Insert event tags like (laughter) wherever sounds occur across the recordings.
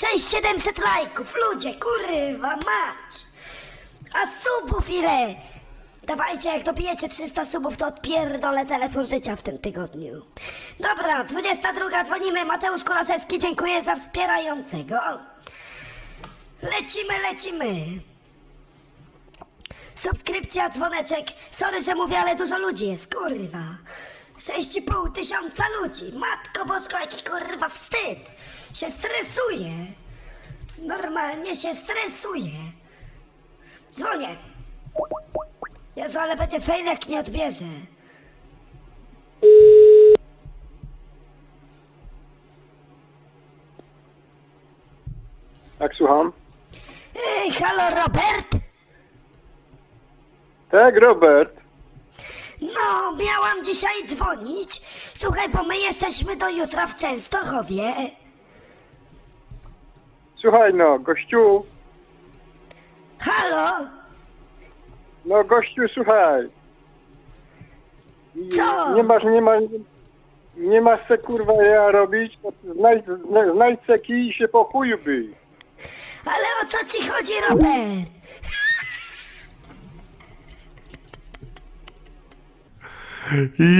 6700 lajków, ludzie, kurwa, mać! A subów ile? Dawajcie, jak dobijecie 300 subów, to odpierdolę telefon życia w tym tygodniu. Dobra, 22 dzwonimy, Mateusz Kolasewski, dziękuję za wspierającego. Lecimy, lecimy. Subskrypcja, dzwoneczek. Sorry, że mówię, ale dużo ludzi jest, kurwa. 6,5 tysiąca ludzi. Matko bosko, jaki kurwa wstyd. Się stresuje. Normalnie się stresuje. Dzwonię. Jezu, ale będzie jak nie odbierze. Tak, słucham. Ej, halo, Robert? Tak, Robert. No, miałam dzisiaj dzwonić. Słuchaj, bo my jesteśmy do jutra w Częstochowie. Słuchaj, no, gościu. Halo? No, gościu, słuchaj. I Co? Nie masz, nie masz, nie masz se kurwa ja robić, to znajdź, zna- znajdź se kij i się po chuju byj. Ale o co ci chodzi, Robert?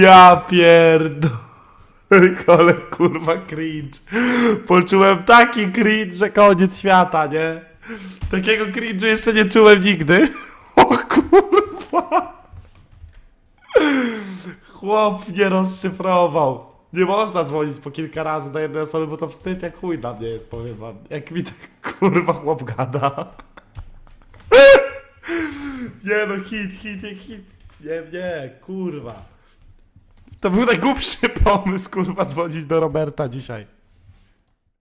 Ja pierdolę, (laughs) ale kurwa cringe. Poczułem taki cringe, że koniec świata, nie? Takiego cringe'u jeszcze nie czułem nigdy. (laughs) O kurwa. Chłop mnie rozszyfrował. Nie można dzwonić po kilka razy do jednej osoby, bo to wstyd jak chuj na mnie jest, powiem wam. Jak mi tak (laughs) kurwa chłop gada. Nie no, hit, hit, hit. Nie, nie, kurwa. To był najgłupszy pomysł, kurwa, dzwonić do Roberta dzisiaj.